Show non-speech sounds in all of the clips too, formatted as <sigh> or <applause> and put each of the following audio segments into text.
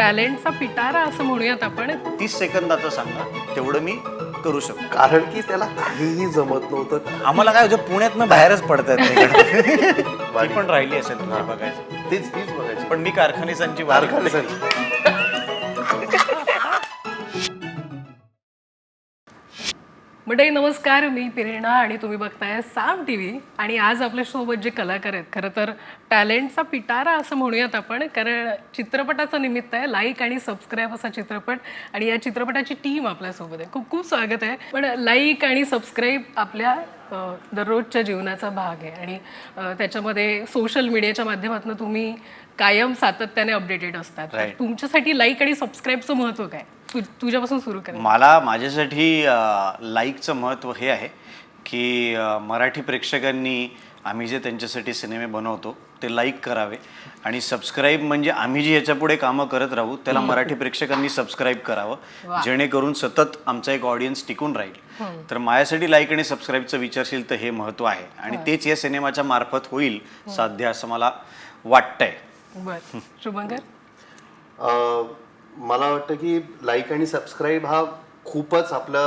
टॅलेंटचा पिटारा असं म्हणूयात आपण. तीस सेकंदाचं सांगा तेवढं मी करू शकतो. कारण की त्याला काहीही जमत नव्हतं. आम्हाला काय होतं पुण्यातनं बाहेरच पडतात <laughs> पण राहिली असेल तुम्ही बघायचं. तेच तीच बघायची. पण मी कारखानेसांची वार कारखान्यासाठी मंडळी नमस्कार मी प्रेरणा आणि तुम्ही बघताय साम टी व्ही आणि आज आपल्यासोबत जे कलाकार आहेत खरं तर टॅलेंटचा पिटारा असं म्हणूयात आपण कारण चित्रपटाचं निमित्त आहे लाईक आणि सबस्क्राईब असा चित्रपट. आणि या चित्रपटाची टीम आपल्यासोबत आहे. खूप खूप स्वागत आहे. पण लाईक आणि सबस्क्राईब आपल्या दररोजच्या जीवनाचा भाग आहे. आणि त्याच्यामध्ये सोशल मीडियाच्या माध्यमातून तुम्ही कायम सातत्याने अपडेटेड असतात. तुमच्यासाठी लाईक आणि सबस्क्राईबचं महत्त्व काय? तु- तुझ्यापासून सुरू कर. मला माझ्यासाठी लाईकचं महत्त्व हे आहे की मराठी प्रेक्षकांनी आम्ही जे त्यांच्यासाठी सिनेमे बनवतो ते लाईक करावे. आणि सबस्क्राईब म्हणजे आम्ही जी याच्यापुढे कामं करत राहू त्याला मराठी प्रेक्षकांनी सबस्क्राईब करावं. जेणेकरून सतत आमचा एक ऑडियन्स टिकून राहील. तर माझ्यासाठी लाईक आणि सबस्क्राईबचं विचारशील तर हे महत्त्व आहे. आणि तेच या सिनेमाच्या मार्फत होईल साध्य असं मला वाटतंय. शुभंकर? अं, मला वाटतं की लाईक आणि सबस्क्राईब हा खूपच आपला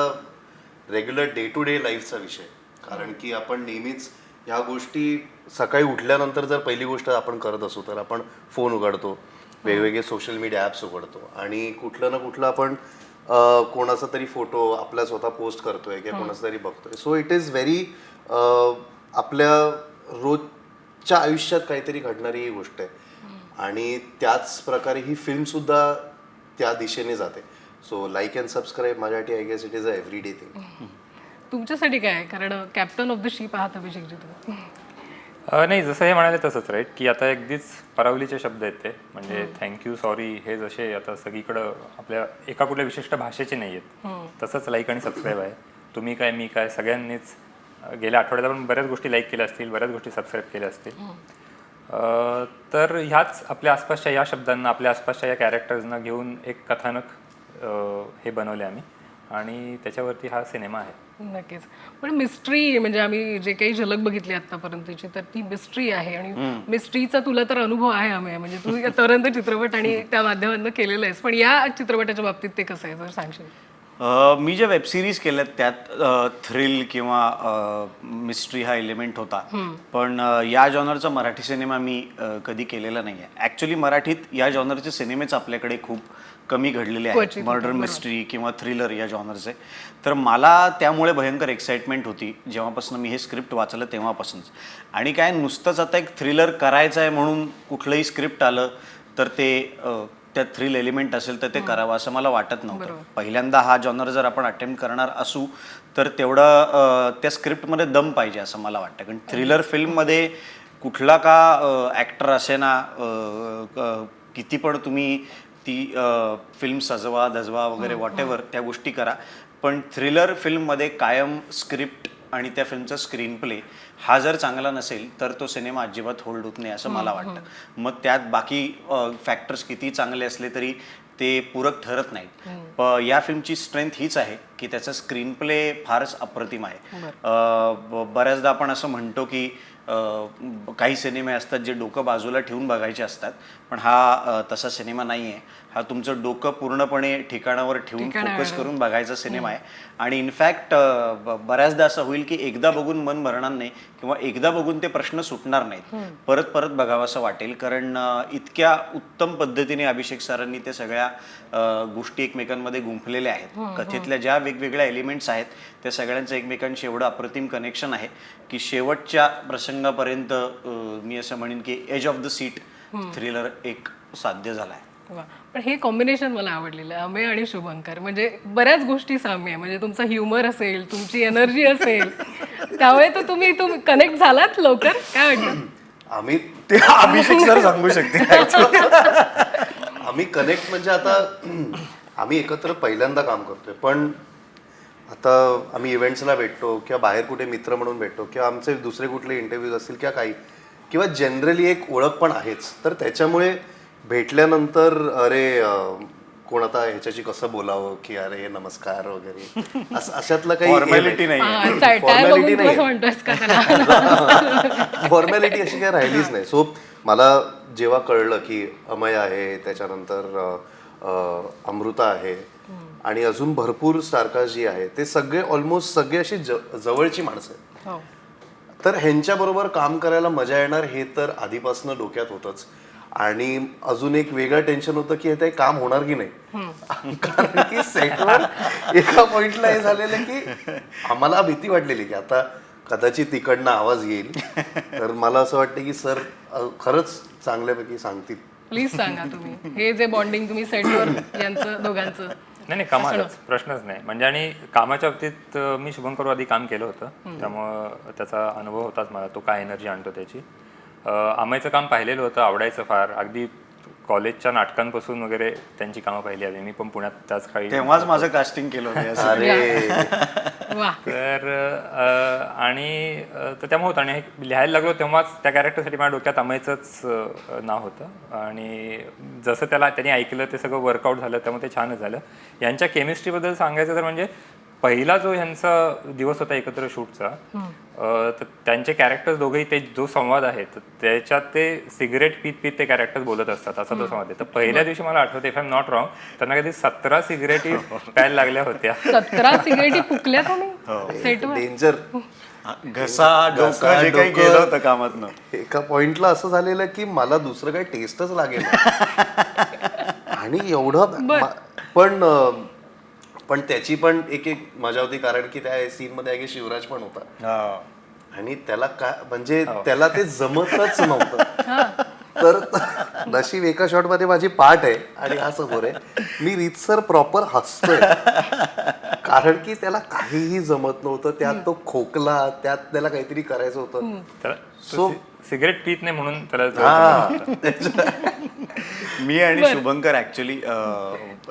रेग्युलर डे टू डे लाईफचा विषय. कारण की आपण नेहमीच ह्या गोष्टी सकाळी उठल्यानंतर जर पहिली गोष्ट आपण करत असू तर आपण फोन उघडतो वेगवेगळे सोशल मीडिया ॲप्स उघडतो आणि कुठलं ना कुठलं आपण कोणाचा तरी फोटो आपला स्वतः पोस्ट करतोय किंवा कोणाचा तरी बघतोय. सो इट इज व्हेरी आपल्या रोजच्या आयुष्यात काहीतरी घडणारी ही गोष्ट आहे. आणि त्याच प्रकारे ही फिल्म सुद्धा त्या दिशेने जाते. सो लाईक अँड सबस्क्राईब माझ्यासाठी I guess it is a everyday thing तुमच्यासाठी काय आहे? कारण कॅप्टन ऑफ द शिप आहात अभिषेकजी तुम्ही. अ, नाही जसं हे म्हणाले तसंच राईट की आता अगदीच परावलीचे शब्द आहेत ते. म्हणजे थँक्यू सॉरी हे जसे आता सगळीकडं आपल्या एका कुठल्या विशिष्ट भाषेचे नाही आहेत. तसंच लाईक आणि सबस्क्राईब आहे. तुम्ही काय मी काय सगळ्यांनीच अ, गेल्या आठवड्यात आपण बऱ्याच गोष्टी लाईक केल्या असतील बऱ्याच गोष्टी सबस्क्राईब केल्या असतील. तर ह्याच आपल्या आसपासच्या या शब्दांना आपल्या आसपासच्या या कॅरेक्टर्सना घेऊन एक कथानक हे बनवले आम्ही. आणि त्याच्यावरती हा सिनेमा आहे. नक्कीच. पण मिस्ट्री म्हणजे आम्ही जे काही झलक बघितली आतापर्यंतची तर ती मिस्ट्री आहे. आणि मिस्ट्रीचा तुला तर अनुभव आहे आम्ही. म्हणजे तू आतापर्यंत चित्रपट आणि त्या माध्यमातून केलेला आहेस. पण या चित्रपटाच्या बाबतीत ते कसं आहे जर सांगशील? मी ज्या वेबसिरीज केल्यात त्यात थ्रिल किंवा मिस्ट्री हा एलिमेंट होता. पण या जॉनरचा मराठी सिनेमा मी कधी केलेला नाही आहे ॲक्च्युली मराठीत या जॉनरचे सिनेमेच आपल्याकडे खूप कमी घडलेले आहेत. मर्डर मिस्ट्री किंवा थ्रिलर या जॉनरचे तर मला त्यामुळे भयंकर एक्साइटमेंट होती. जेव्हापासून मी हे स्क्रिप्ट वाचलं तेव्हापासूनच. आणि काय नुसतंच आता एक थ्रिलर करायचं आहे म्हणून कुठलंही स्क्रिप्ट आलं तर ते त्यात थ्रिल एलिमेंट असेल तर ते करावं असं मला वाटत नव्हतं. पहिल्यांदा हा जॉनर जर आपण अटेम्प्ट करणार असू तर तेवढं त्या स्क्रिप्टमध्ये दम पाहिजे असं मला वाटतं. कारण थ्रिलर फिल्ममध्ये कुठला का ॲक्टर असे ना किती पण तुम्ही ती फिल्म सजवा धजवा वगैरे वॉट एव्हर त्या गोष्टी करा. पण थ्रिलर फिल्ममध्ये कायम स्क्रिप्ट आणि त्या फिल्मचा स्क्रीन प्ले हा जर चांगला नसेल तर तो सिनेमा अजिबात होल्ड होत नाही असं मला वाटतं. मग त्यात बाकी फॅक्टर्स किती चांगले असले तरी ते पूरक ठरत नाहीत. या फिल्मची स्ट्रेंथ हीच आहे की त्याचा स्क्रीन प्ले फारच अप्रतिम आहे. बऱ्याचदा आपण असं म्हणतो की काही सिनेमे असतात जे डोकं बाजूला ठेवून बघायचे असतात पण हा तसा सिनेमा नाही आहे हा तुमचं डोकं पूर्णपणे ठिकाणावर ठेवून फोकस करून बघायचा सिनेमा आहे. आणि इनफॅक्ट बऱ्याचदा असं होईल की एकदा बघून मन भरणार नाही किंवा एकदा बघून ते प्रश्न सुटणार नाहीत. परत परत बघावं असं वाटेल. कारण इतक्या उत्तम पद्धतीने अभिषेक सरांनी त्या सगळ्या गोष्टी एकमेकांमध्ये गुंफलेल्या आहेत. कथेतल्या ज्या वेगवेगळ्या एलिमेंट्स आहेत त्या सगळ्यांचं एकमेकांशी एवढं अप्रतिम कनेक्शन आहे की शेवटच्या प्रसंगापर्यंत मी असं म्हणेन की edge of the seat thriller एक साध्य झाला आहे. वा. पण हे कॉम्बिनेशन मला आवडलेलं अमेय आणि शुभंकर. म्हणजे बऱ्याच गोष्टी साम्य आहे. म्हणजे तुमचा ह्युमर असेल तुमची एनर्जी असेल <laughs> त्यामुळे तर तुम्ही तुम्ही कनेक्ट झालात लवकर. काय वाटतं आम्ही ते अभिषेक सर सांगू शकते. <laughs> आम्ही कनेक्ट म्हणजे आता आम्ही एकत्र पहिल्यांदा काम करतोय. पण आता आम्ही इव्हेंट्सला भेटतो किंवा बाहेर कुठे मित्र म्हणून भेटतो किंवा आमचे दुसरे कुठले इंटरव्ह्यूज असतील किंवा काही किंवा जनरली एक ओळख पण आहेच. तर त्याच्यामुळे भेटल्यानंतर अरे कोण आता ह्याच्याशी कसं बोलावं? की अरे नमस्कार वगैरे. असं अशातलं काही हे फॉर्मॅलिटी नाही हा, तू नाही. फॉर्मॅलिटी अशी काही राहिलीच नाही. सो मला जेव्हा कळलं की अमय आहे त्याच्यानंतर अमृता आहे आणि अजून भरपूर स्टारकास्ट जी आहे ते सगळे ऑलमोस्ट सगळे अशी जवळची माणसं आहेत. हो. तर ह्यांच्याबरोबर काम करायला मजा येणार हे तर आधीपासून डोक्यात होतंच. आणि अजून एक वेगळं टेन्शन होतं की हे ते काम होणार की नाही. कारण की सेटवर एका पॉइंटला हे झालेलं की आम्हाला भीती वाटलेली की आता कदाचित तिकडनं आवाज येईल. तर मला असं वाटतं की सर खरंच चांगल्यापैकी सांगतील. प्लीज सांगा तुम्ही. हे जे बॉन्डिंग तुम्ही सेटवर यांचं दोघांचं. नाही नाही कमालच. प्रश्नच नाही. म्हणजे आणि कामाच्या बाबतीत मी शुभंकर आधी काम केलं होतं. त्यामुळं त्याचा अनुभव होताच मला. तो काय एनर्जी आणतो त्याची. आमायचं काम पाहिलेलं होतं आवडायचं फार. अगदी कॉलेजच्या नाटकांपासून वगैरे त्यांची कामं पाहिली हवी मी पण पुण्यात त्याच काळी तेव्हाच माझं कास्टिंग केलं होतं <laughs> तर आणि तर त्यामुळे होतं. आणि लिहायला लागलो तेव्हाच त्या कॅरेक्टरसाठी माझ्या डोक्यात अमयचंच नाव होतं. आणि जसं त्याला त्यांनी ऐकलं ते सगळं वर्कआउट झालं त्यामुळे ते छानच झालं. यांच्या केमिस्ट्रीबद्दल सांगायचं तर म्हणजे पहिला जो ह्यांचा दिवस होता एकत्र शूटचा अं, तर त्यांचे कॅरेक्टर्स दोघेही ते जो संवाद आहे तर त्याच्यात ते सिगरेट पीत पीत ते कॅरेक्टर्स बोलत असतात असा तो संवाद आहे. तर पहिल्या दिवशी मला आठवते if I am not wrong त्यांना कधी सतरा सिगरेटी <laughs> प्यायला लागल्या होत्या. सतरा सिगरेटी फुकल्या डेंजर <laughs> घसा डोकं जे काही. गेलं होतं कामातनं. एका पॉइंटला असं झालेलं की मला दुसरं काही टेस्टच लागेल <laughs> आणि एवढं पण पण त्याची पण एक एक मजा होती कारण की त्या सीन मध्ये आहे की शिवराज पण होता. आणि त्याला काय म्हणजे त्याला ते जमतच नव्हतं. <laughs> तर नशीब एका शॉटमध्ये माझी पाठ आहे आणि हा समोर आहे. मी रीतसर प्रॉपर हसतोय. कारण की त्याला काहीही जमत नव्हतं. त्यात तो खोकला त्यात त्याला काहीतरी करायचं होतं. तर So- सिगरेट पित नाही म्हणून त्याला हा. <laughs> मी आणि शुभंकर ऍक्च्युली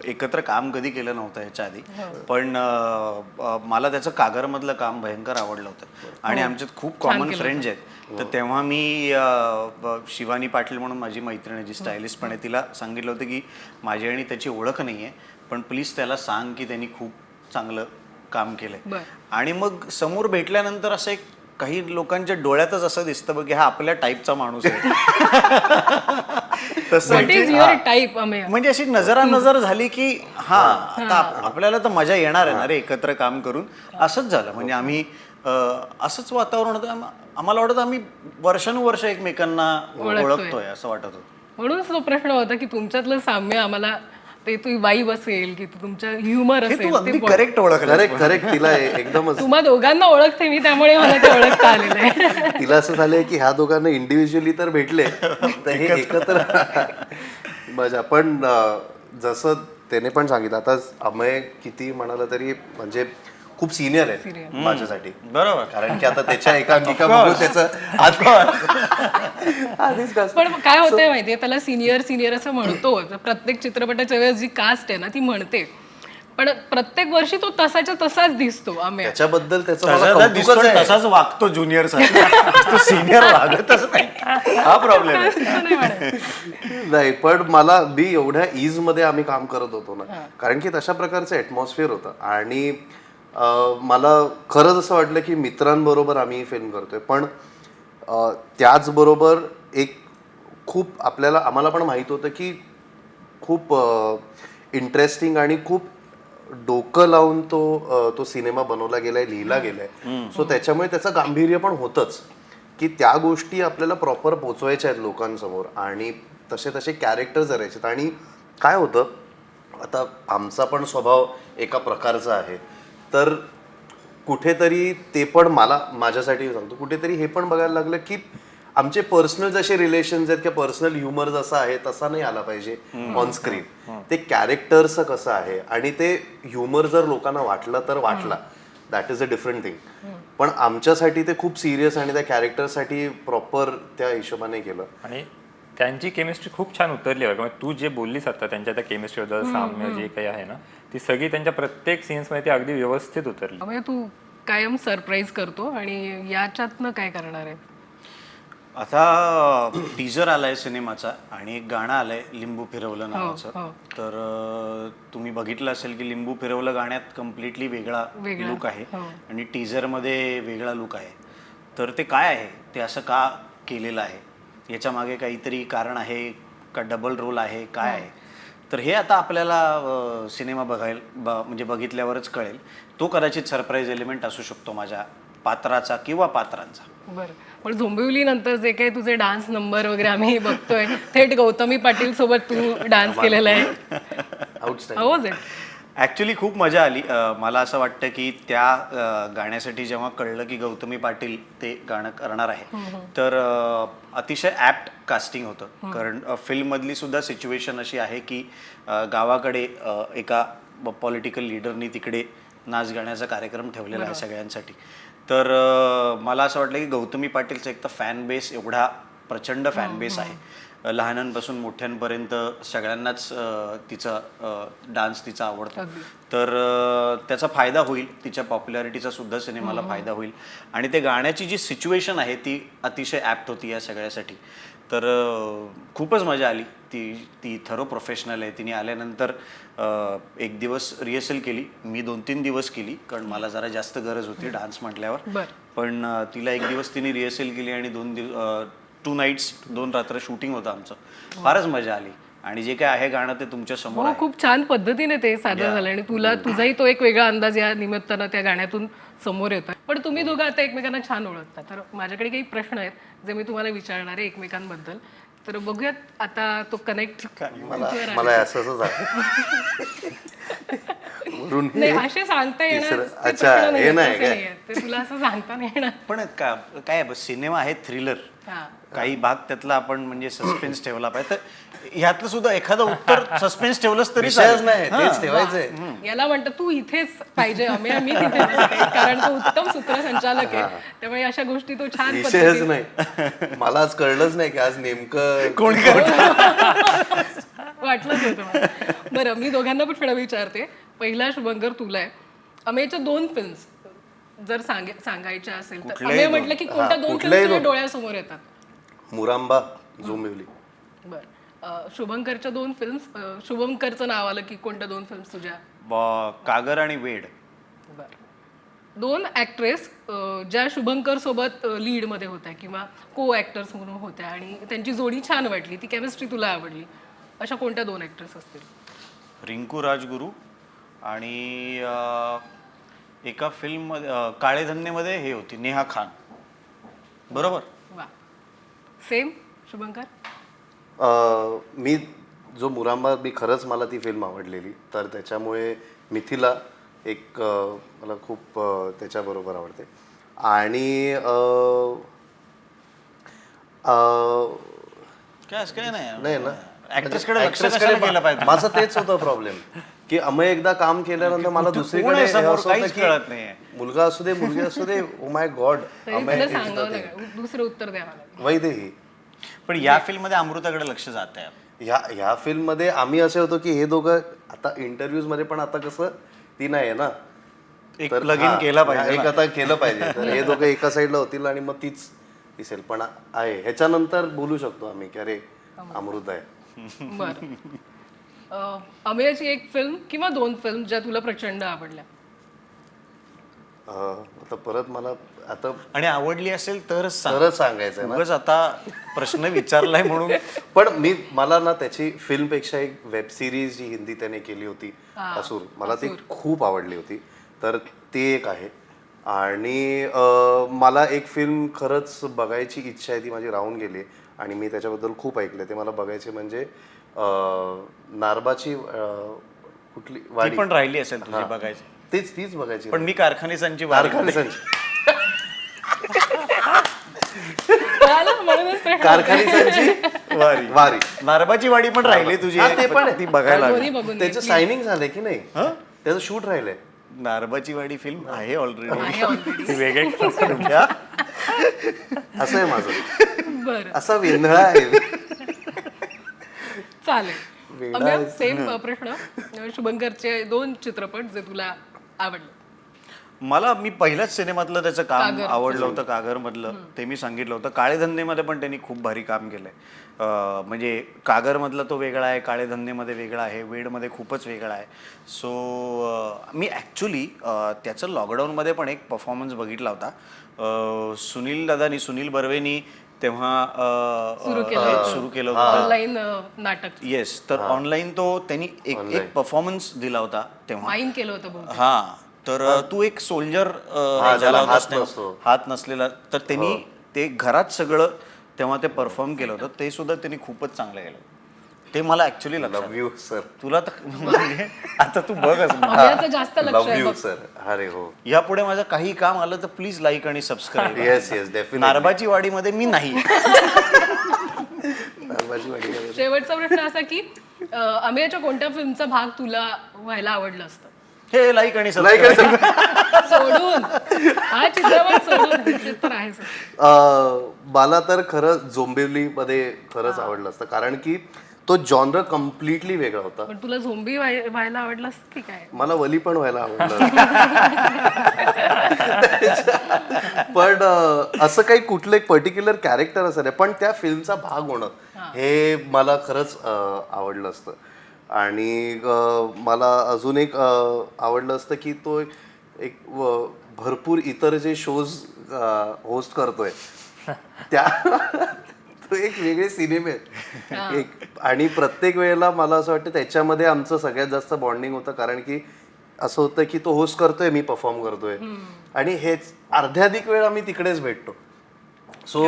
एकत्र काम कधी केलं नव्हतं ह्याच्या आधी पण अं, अं, मला त्याचं कागरमधलं काम भयंकर आवडलं होतं. आणि आमच्यात खूप कॉमन फ्रेंड्स आहेत. तर तेव्हा मी शिवानी पाटील म्हणून माझी मैत्रीण आहे जी स्टायलिस्ट पण आहे तिला सांगितलं होतं की माझी आणि त्याची ओळख नाही आहे पण प्लीज त्याला सांग की त्यांनी खूप चांगलं काम केलंय. आणि मग समोर भेटल्यानंतर असं एक काही लोकांच्या डोळ्यातच असं दिसतं बघ की हा आपल्या टाईपचा माणूस आहे. <laughs> तसं टाईप अमेय? म्हणजे अशी नजरा नजर झाली की हा आता आप- आपल्याला तर मजा येणार आहे ना रे एकत्र काम करून. असंच झालं. म्हणजे आम्ही अं, असंच वातावरण होतं. आम- आम्हाला वाटत आम्ही वर्षानुवर्ष एकमेकांना ओळखतोय. ओळखतोय असं वाटत होतं. म्हणूनच तो प्रश्न होता की तुमच्यातलं साम्य आम्हाला ते तू वाईब असेल की तुमच्या ह्युमर हे असेल तू ते अगदी. करेक्ट ओळखलं करेक्ट करेक्ट तिला ए- एकदमच तुम्हा दोघांना ओळखते मी त्यामुळे मला ते ओळखता आलेलं आहे. <laughs> तिला असं झालंय की ह्या दोघांना इंडिव्हिज्युअली तर भेटले तर हे एकत्र. मजा. पण अं, जसं त्याने पण सांगितलं आता अमय किती म्हणाला तरी म्हणजे खूप सिनियर आहे माझ्यासाठी. बरोबर. कारण की आता त्याच्या <laughs> त्याचं <laughs> आधीच कसं पण काय होतंय माहितीये त्याला सिनियर सिनियर असं म्हणतो प्रत्येक चित्रपटाच्या वेळेस जी कास्ट आहे ना ती म्हणते. पण प्रत्येक वर्षी तो तसाच्या तसाच दिसतो आम्ही. त्याच्याबद्दल त्याचं. तसाच वागतो ज्युनियर तो सिनियर वागतच नाही. हा प्रॉब्लेम आहे. नाही पण मला मी एवढ्या इजमध्ये आम्ही काम करत होतो ना. कारण की तशा प्रकारचं ऍटमॉस्फिअर होतं. आणि मला खरंच असं वाटलं की मित्रांबरोबर आम्ही फिल्म करतोय. पण त्याचबरोबर एक खूप आपल्याला आम्हाला पण माहीत होतं की खूप इंटरेस्टिंग आणि खूप डोकं लावून तो तो सिनेमा बनवला गेलाय लिहिला गेलाय. सो त्याच्यामुळे त्याचं गांभीर्य पण होतंच की त्या गोष्टी आपल्याला प्रॉपर पोचवायच्या आहेत लोकांसमोर आणि तसे तसे कॅरेक्टर करायचे आणि काय होतं आता आमचा पण स्वभाव एका प्रकारचा आहे. तर कुठेतरी ते पण मला माझ्यासाठी सांगतो कुठेतरी हे पण बघायला लागलं की आमचे पर्सनल जसे रिलेशन्स आहेत किंवा पर्सनल ह्युमर जसा आहे तसा नाही आला पाहिजे ऑन स्क्रीन ते कॅरेक्टरचं कसं आहे आणि ते ह्युमर जर लोकांना वाटलं तर वाटला. That is a different thing पण आमच्यासाठी ते खूप सिरियस आणि त्या कॅरेक्टरसाठी प्रॉपर त्या हिशोबाने केलं. आणि त्यांची केमिस्ट्री खूप छान उतरली आहे. तू जे बोललीस आता त्यांच्या त्या केमिस्ट्रीबद्दल साम्य जे काही आहे ना ती सगळी त्यांच्या प्रत्येक सीन्समध्ये ती अगदी व्यवस्थित उतरली. अमेय तू कायम सरप्राईज करतो आणि याच्यातनं काय करणार आहे? आता टीजर आलाय सिनेमाचा आणि एक गाणं आलंय लिंबू फिरवलं नावाचं. हो. तर अं, तुम्ही बघितलं असेल की लिंबू फिरवलं गाण्यात कम्प्लिटली वेगळा लुक आहे हो. आणि टीजरमध्ये वेगळा लुक आहे. तर ते काय आहे? ते असं का केलेलं आहे? याच्या मागे काहीतरी कारण आहे का? डबल रोल आहे? काय आहे? तर हे आता आपल्याला सिनेमा बघायला ब- म्हणजे बघितल्यावरच कळेल. तो कदाचित सरप्राईज एलिमेंट असू शकतो माझ्या पात्राचा किंवा पात्रांचा. बरं. पण झोंबिवली नंतर जे काही तुझे डान्स नंबर वगैरे आम्ही बघतोय थेट गौतमी पाटील सोबत तू डान्स <laughs> केलेला आहे. ॲक्च्युली खूप मजा आली. अ, मला असं वाटतं की त्या अ, गाण्यासाठी जेव्हा कळलं की गौतमी पाटील ते गाणं करणार आहे तर अ, अतिशय ॲप्ट कास्टिंग होतं. कारण अ, फिल्ममधली सुद्धा सिच्युएशन अशी आहे की अ, गावाकडे अ, एका पॉलिटिकल लीडरनी तिकडे नाच गाण्याचा कार्यक्रम ठेवलेला आहे सगळ्यांसाठी. तर अ, मला असं वाटलं की गौतमी पाटीलचा एक तर फॅन बेस एवढा प्रचंड फॅन बेस आहे. लहानांपासून मोठ्यांपर्यंत सगळ्यांनाच तिचा डान्स तिचा आवडतो. तर त्याचा फायदा होईल. तिच्या पॉप्युलॅरिटीचा सुद्धा सिनेमाला फायदा होईल. आणि ते गाण्याची जी सिच्युएशन आहे ती अतिशय ॲप्ट होती या सगळ्यासाठी. तर खूपच मजा आली. ती ती थरो प्रोफेशनल आहे. तिने आल्यानंतर एक दिवस रिहर्सल केली. मी दोन तीन दिवस केली कारण मला जरा जास्त गरज होती डान्स म्हटल्यावर. पण तिला एक दिवस तिने रिहर्सल केली आणि दोन दिवस टू नाईट्स दोन रात्र शूटिंग होतं आमचं. फारच मजा आली. आणि जे काय आहे गाणं ते तुमच्यासमोर हो आहे. खूप छान पद्धतीने ते सादर झालं आणि तुला तुझाही तो एक वेगळा अंदाज या निमित्तानं त्या गाण्यातून समोर येतोय. पण तुम्ही दोघं आता एकमेकांना छान ओळखता. तर माझ्याकडे काही प्रश्न आहेत जे मी तुम्हाला विचारणार आहे एकमेकांबद्दल. तर बघूयात आता तो कनेक्ट मला मला असं असं झालं. <laughs> वरून हे नाही असे सांगता येणार तिसरं- ते अच्छा, हे नाही काय? ते तुला असं सांगता नाही येणार. पण का काय आहे, सिनेमा आहे थ्रिलर. हा. काही भाग त्यातला आपण म्हणजे सस्पेन्स ठेवला पाहिजे. तर ह्यातलं सुद्धा एखादं उत्तर <laughs> सस्पेन्स ठेवलंच तरी विषयच चालेल. नाही हां. तेच ठेवायचंय याला म्हणतं तू इथेच पाहिजे अमेय मी तिथे नसते. कारण तो उत्तम सूत्रसंचालक आहे. त्यामुळे अशा गोष्टी तो छान विषयच पद्धतीने नाही. मला आज कळलंच नाही की आज नेमकं कोण <laughs> वाटलंच होतं मला. बरं मी दोघांना पण प्रश्न विचारते. पहिला शुभंकर तुला आहे. अमेयच्या दोन फिल्म्स जर सांगे सांगायच्या असेल तर. कुठल्याही अमेय दोन. म्हटलं की कोणत्या दोन कुठल्याही फिल्म दोन. डोळ्यासमोर येतात? मुरांबा झोंबिवली बरं. अं, शुभंकरच्या दोन फिल्म्स शुभंकरचं नाव आलं की कोणत्या दोन फिल्म्स तुझ्या? ब- कागर आणि वेड. बरं. दोन ॲक्ट्रेस ज्या शुभंकर सोबत लीडमध्ये होत्या किंवा को ॲक्टर्स म्हणून होत्या आणि त्यांची जोडी छान वाटली. ती केमिस्ट्री तुला आवडली. अशा कोणत्या दोन ॲक्ट्रेस असतील? रिंकू राजगुरू आणि अं, एका फिल्म काळे धंदेमध्ये हे होती नेहा खान. बरोबर? वा. सेम शुभंकर? अं, मी जो मुरांबा मी खरंच मला ती फिल्म आवडलेली. तर त्याच्यामुळे मिथिला एक अं, मला खूप अं, त्याच्याबरोबर आवडते. आणि अं, अं, काय असं काय नाही. नाही ना. ऍक्ट्रेसकडे लक्ष Actress कशाला कडे केलं पाहिजे? माझं तेच होतं प्रॉब्लेम की अमय एकदा काम केल्यानंतर मला कोण दुसरीकडे आहे हे समोर? असं होतं काहीच की कळत नाहीये. मुलगा असू दे मुलगी असू दे ओ माय गॉड तरी अमय तुला सांगावं. लागेल दुसरं उत्तर द्यावं लागेल वैदेही. पण या फिल्ममध्ये अमृताकडे लक्ष जात आहे. ह्या ह्या फिल्ममध्ये आम्ही असे होतो की हे दोघं आता इंटरव्ह्यूजमध्ये पण आता कसं ती नाही आहे ना. एक तर प्लग इन हा, केला पाहिजे एक ना. आता केलं पाहिजे. तर हे <laughs> दोघं एका साईडला होतील आणि मग तीच दिसेल. पण आहे. ह्याच्यानंतर बोलू शकतो आम्ही की अरे अमृत आहे. बरं. अं, अमेयची एक फिल्म किंवा दोन फिल्म ज्या तुला प्रचंड आवडल्या? अं, आता परत मला आता आणि आवडली असेल तरच सांग. तरच सांगायचं ना. उगाच आता प्रश्न विचारलाय म्हणून. <laughs> पण मी मला ना त्याची फिल्मपेक्षा एक वेब सिरीज जी हिंदी त्याने केली होती असूर मला ती खूप आवडली होती. तर ती एक आहे. आणि अं, मला एक फिल्म खरंच बघायची इच्छा आहे ती माझी राहून गेली आणि मी त्याच्याबद्दल खूप ऐकले ते मला बघायचे म्हणजे अं, नारबाची कुठली वाडी. पण राहिली असेल तुझी बघायची. तीच तीच बघायची. पण मी कारखानीसांची कारखानिसांची. कारखानिसांची वारी. वारी. नारबाची वाडी पण राहिली तुझी. ते पण आहे. ती बघायला त्याचं सायनिंग झालंय की नाही? त्याचं शूट राहिलंय. नारबाची वाडी फिल्म आहे ऑलरेडी वेगळे. <laughs> असं आहे माझं. बरं. असा वेंधळा आहे. चालेल. वेडा अम्या आहेस. सेम प्रश्न. शुभंकरचे दोन चित्रपट जे तुला आवडले. मला मी पहिल्याच सिनेमातलं त्याचं काम. आवडलं होतं कागरमधलं. ते मी सांगितलं होतं. काळे धंदेमध्ये पण त्यांनी खूप भारी काम केलंय. म्हणजे कागरमधला तो वेगळा आहे काळे धंदेमध्ये वेगळा आहे वेडमध्ये खूपच वेगळा आहे. सो मी ॲक्च्युली त्याचं लॉकडाऊनमध्ये पण एक परफॉर्मन्स बघितला होता. सुनील दादानी सुनील बर्वेनी तेव्हा सुरू केलं होतं. नाटक. येस तर ऑनलाईन तो त्यांनी एक एक परफॉर्मन्स दिला होता तेव्हा. माईन केलं होतं. हा तर तू एक सोल्जर हा, ज्याला हात. हात नसलेला. तर त्यांनी ते घरात सगळं तेव्हा ते परफॉर्म केलं होतं ते सुद्धा त्यांनी खूपच चांगलं केलं. ते मला ऍक्च्युली लव्ह यू सर तुला तर म्हणजे <laughs> आता तू बघच. <laughs> अभ्याचं जास्त लक्ष लव्ह आहे यू बघ. सर अरे हो. यापुढे माझं काही काम आलं तर प्लीज लाईक आणि सबस्क्राईब येस येस डेफिनेटली नारबाची वाडीमध्ये मी नाही. <laughs> शेवटचा प्रश्न असा की अं, अमेयच्या कोणत्या फिल्मचा भाग तुला व्हायला आवडलं असतं? हे लाईक आणि सबस्क्राईब सोडून. हा चित्रपट सोडून तर आहेच अं, मला तर खरं झोंबिवली मध्ये खरंच आवडलं असतं. कारण की तो जॉनर कम्प्लिटली वेगळा होता. पण तुला झोंबी व्हाय- व्हायला आवडलं असतं की काय? मला वली पण व्हायला आवडलं <laughs> पण अं, असं काही कुठलं एक पर्टिक्युलर कॅरेक्टर असं नाही. पण त्या फिल्मचा भाग होणं हे मला खरंच अं, आवडलं असतं. आणि अं, मला अजून एक अं, आवडलं असतं की तो एक- एक भरपूर इतर जे शोज होस्ट करतोय त्या <laughs> तो एक वेगळे सिनेमे. एक आणि प्रत्येक वेळेला मला असं वाटतं त्याच्यामध्ये आमचं सगळ्यात जास्त बॉन्डिंग होतं कारण की असं होतं की तो होस्ट करतोय मी परफॉर्म करतोय. आणि हेच अर्ध्याधिक वेळ आम्ही तिकडेच भेटतो. सो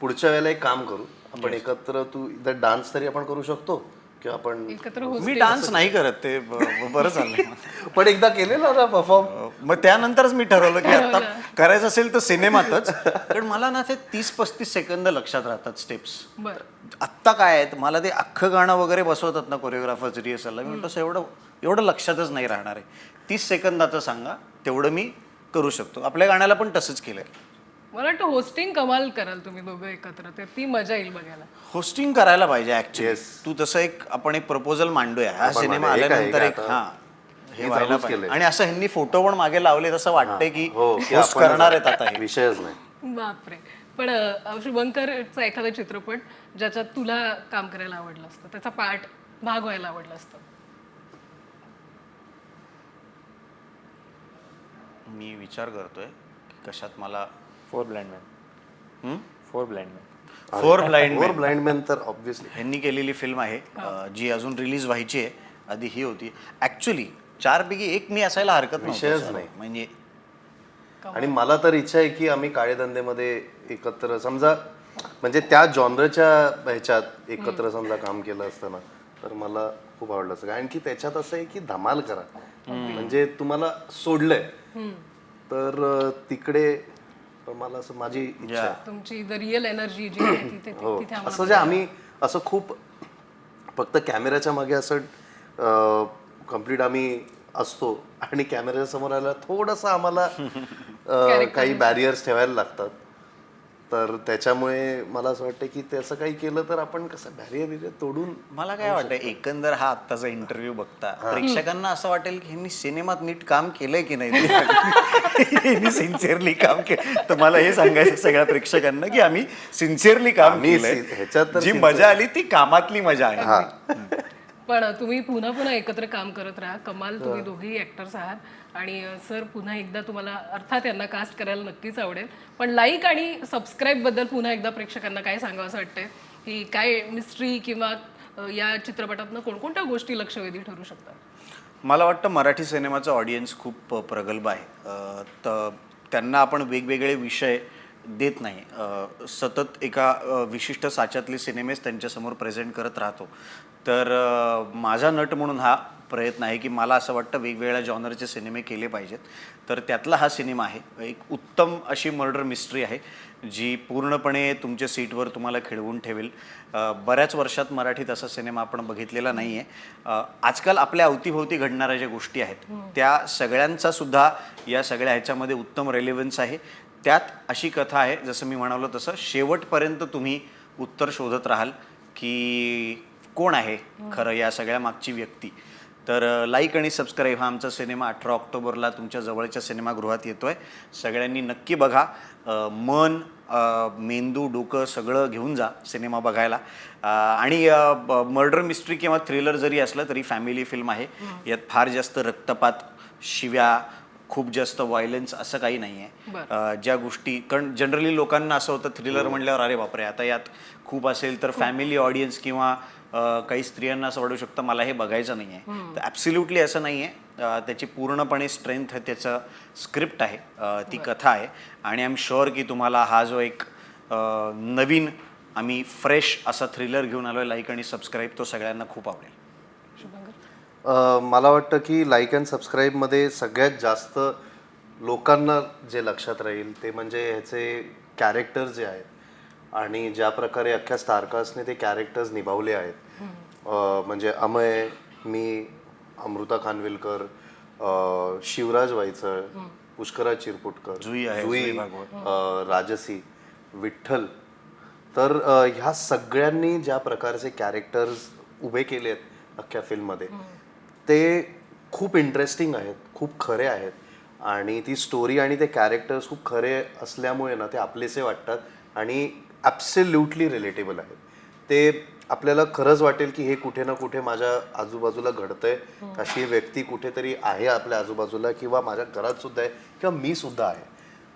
पुढच्या वेळेला एक काम करू आपण एकत्र तू इथं डान्स तरी आपण करू शकतो किंवा आपण एकत्र मी डान्स नाही करत ते ब- ब- बरं <laughs> चाललंय पण एकदा केलेलं ना परफॉर्म मग त्यानंतरच मी ठरवलं की आता करायचं असेल तर सिनेमातच. <laughs> कारण मला ना ते तीस पस्तीस सेकंद लक्षात राहतात स्टेप्स बरं. आत्ता काय आहे मला ते अख्खं गाणं वगैरे बसवतात ना कोरिओग्राफर्स रिहर्सलला मी म्हणतो "असं एवढं एवढं लक्षातच नाही राहणार आहे. तीस सेकंदाचं सांगा तेवढं मी करू शकतो. आपल्या गाण्याला पण तसंच केलंय. मला वाटतं होस्टिंग कमाल कराल तुम्ही दोघं एकत्र ते ती मजा येईल बघायला होस्टिंग करायला पाहिजे ऍक्च्युली Yes. तू तसं एक आपण एक प्रपोजल मांडूया हा सिनेमा मांडूया. एक आहे, आल्यानंतर एक एक आता. हा हे व्हायला पाहिजे केलंय. आणि असं ह्यांनी फोटो पण मागे लावले तसं वाटतंय की हो आपण करणार आहेत आता हे विषयच नाही बापरे पण अं, शुभंकरचा एखादा चित्रपट ज्याच्यात तुला काम करायला आवडलं असतं त्याचा पार्ट भाग व्हायला आवडलं असतं मी विचार करतोय की कशात मला four blind man four blind man four blind four blind man तर ऑब्विसली ह्यांनी केलेली फिल्म आहे अं, जी अजून रिलीज व्हायची आहे आधी ही होती. ऍक्च्युली चारपैकी एक मी असायला हरकत नव्हतं विषयच. नाही. म्हणजे आणि मला तर इच्छा आहे की आम्ही काळे धंदेमध्ये एकत्र समजा म्हणजे त्या जॉनरच्या ह्याच्यात एकत्र समजा काम केलं असतं ना तर मला खूप आवडलं असतं कारण की त्याच्यात असं आहे की धमाल करा. म्हणजे तुम्हाला सोडलंय. तर अं, तिकडे मला असं माझी इच्छा आहे. तुमची द रिअल एनर्जी जी आहे ती हो. तिथे आम्हाला असं जे आम्ही असं खूप फक्त कॅमेऱ्याच्या मागे असं कंप्लीट आम्ही असतो आणि कॅमेऱ्याच्या समोर आला थोडंसं आम्हाला अं, काही बॅरियर्स ठेवायला लागतात. तर त्याच्यामुळे मला असं वाटतं की ते असं काही केलं तर आपण कसं बॅरियर बिरियर तोडून मला काय वाटतं एकंदर हा आत्ताचा इंटरव्ह्यू बघता प्रेक्षकांना असं वाटेल की ह्यांनी सिनेमात नीट काम केलंय की नाही? सिन्सिअरली काम केलं. तर मला हे सांगायचं सगळ्या प्रेक्षकांना की आम्ही सिन्सिअरली काम केलंय. ह्याच्यात जी मजा आली ती कामातली मजा आहे. पण तुम्ही पुन्हा पुन्हा एकत्र काम करत राहा. कमाल तुम्ही दोघेही ऍक्टर्स आहात. आणि सर पुन्हा एकदा तुम्हाला अर्थात यांना कास्ट करायला नक्कीच आवडेल. पण लाईक आणि सबस्क्राईबबद्दल पुन्हा एकदा प्रेक्षकांना काय सांगावं असं वाटतंय? की काय मिस्ट्री किंवा या चित्रपटातनं कोणकोणत्या गोष्टी लक्षवेधी ठरू शकतात? मला वाटतं मराठी सिनेमाचं ऑडियन्स खूप प्रगल्भ आहे. तर त्यांना आपण वेगवेगळे विषय देत नाही. सतत एका विशिष्ट साच्यातले सिनेमेच त्यांच्यासमोर प्रेझेंट करत राहतो. तर माझा नट म्हणून हा प्रयत्न आहे की मला असं वाटतं वेगवेगळ्या जॉनरचे सिनेमे केले पाहिजेत. तर त्यातला हा सिनेमा आहे. एक उत्तम अशी मर्डर मिस्ट्री आहे जी पूर्णपणे तुमच्या सीटवर तुम्हाला खिळवून ठेवेल. बऱ्याच वर्षात मराठीत असा सिनेमा आपण बघितलेला नाही आहे आजकाल आपल्या अवतीभोवती घडणाऱ्या ज्या गोष्टी आहेत त्या सगळ्यांचा सुद्धा या सगळ्या ह्याच्यामध्ये उत्तम रेलिव्हन्स आहे. त्यात अशी कथा आहे जसं मी म्हणालो तसं शेवटपर्यंत तुम्ही उत्तर शोधत राहाल की कोण आहे खरं या सगळ्या मागची व्यक्ती. तर लाईक आणि सबस्क्राईब हा आमचा सिनेमा अठरा ऑक्टोबरला तुमच्या जवळच्या सिनेमागृहात येतो आहे सगळ्यांनी नक्की बघा. मन मेंदू डोकं सगळं घेऊन जा सिनेमा बघायला. आणि मर्डर मिस्ट्री किंवा थ्रिलर जरी असलं तरी फॅमिली फिल्म आहे. यात फार जास्त रक्तपात शिव्या खूप जास्त व्हायलन्स असं काही नाही. आहे ज्या गोष्टी कारण जनरली लोकांना असं होतं थ्रिलर म्हणल्यावर अरे बापरे आता यात खूप असेल तर फॅमिली ऑडियन्स किंवा काही स्त्रियांना असं वाटू शकतं मला हे बघायचं नाही आहे तर ॲब्सल्युटली असं नाही आहे त्याची पूर्णपणे स्ट्रेंथ त्याचं स्क्रिप्ट आहे. ती कथा आहे. आणि आय एम शुअर की तुम्हाला हा जो एक नवीन आम्ही फ्रेश असा थ्रिलर घेऊन आलो आहे लाईक आणि सबस्क्राईब तो सगळ्यांना खूप आवडेल. मला वाटतं की लाईक अँड सबस्क्राईबमध्ये सगळ्यात जास्त लोकांना जे लक्षात राहील ते म्हणजे ह्याचे कॅरेक्टर जे आहेत आणि ज्या प्रकारे अख्ख्या स्टारकास्टने ते कॅरेक्टर्स निभावले आहेत. म्हणजे अमय मी अमृता खानविलकर शिवराज वायचळ पुष्कराज चिरपुटकर जुई आहे, जुई राजसी विठ्ठल. तर ह्या सगळ्यांनी ज्या प्रकारचे कॅरेक्टर्स उभे केले आहेत अख्ख्या फिल्ममध्ये ते खूप इंटरेस्टिंग आहेत खूप खरे आहेत. आणि ती स्टोरी आणि ते कॅरेक्टर्स खूप खरे असल्यामुळे ना ते आपलेसे वाटतात आणि ॲब्सल्युटली रिलेटेबल आहेत. ते आपल्याला खरंच वाटेल की हे कुठे ना कुठे माझ्या आजूबाजूला घडतंय. अशी व्यक्ती कुठेतरी आहे आपल्या आजूबाजूला किंवा माझ्या घरात सुद्धा आहे किंवा मी सुद्धा आहे.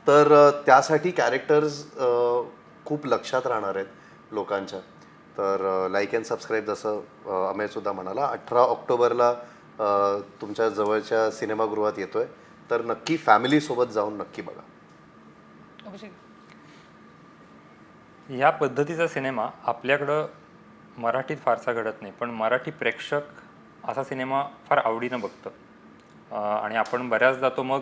तर त्यासाठी कॅरेक्टर्स खूप लक्षात राहणार आहेत लोकांच्या. तर लाईक अँड सबस्क्राईब जसं अ, अमेय सुद्धा म्हणाला अठरा ऑक्टोबरला तुमच्या जवळच्या सिनेमागृहात येतोय. तर नक्की फॅमिलीसोबत जाऊन नक्की बघा. अभिषेक. या पद्धतीचा सिनेमा आपल्याकडं मराठीत फारसा घडत नाही पण मराठी प्रेक्षक असा सिनेमा फार आवडीनं बघतं. आणि आपण बऱ्याचदा तो मग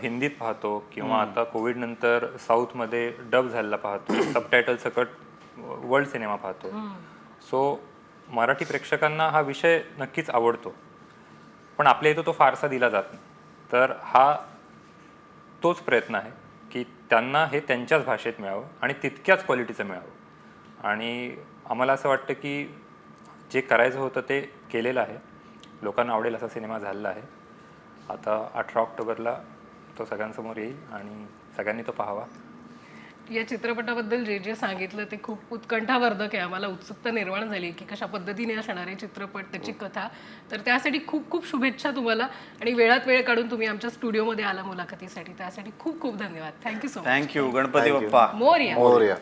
हिंदीत पाहतो किंवा आता कोविड नंतर साऊथमध्ये डब झालेला पाहतो <coughs> सबटायटल सकट वर्ल्ड सिनेमा पाहतो. सो मराठी प्रेक्षकांना हा विषय नक्कीच आवडतो. पण आपल्या इथं तो फारसा दिला जात नाही. तर हा तोच प्रयत्न आहे की त्यांना हे त्यांच्याच भाषेत मिळावं आणि तितक्याच क्वालिटीचं मिळावं. आणि आम्हाला असं वाटतं की जे करायचं होतं ते केलेलं आहे. लोकांना आवडेल असा सिनेमा झालेला आहे. आता अठरा ऑक्टोबरला तो सगळ्यांसमोर येईल आणि सगळ्यांनी तो पाहावा. या चित्रपटाबद्दल जे जे सांगितलं ते खूप उत्कंठावर्धक आहे. आम्हाला उत्सुकता निर्माण झाली की कशा पद्धतीने असणार आहे चित्रपट त्याची कथा. तर त्यासाठी खूप खूप शुभेच्छा तुम्हाला आणि वेळात वेळ काढून तुम्ही आमच्या स्टुडिओमध्ये आला मुलाखतीसाठी. त्यासाठी खूप खूप धन्यवाद. Thank you so much thank you Ganpati Bappa. Morya Morya.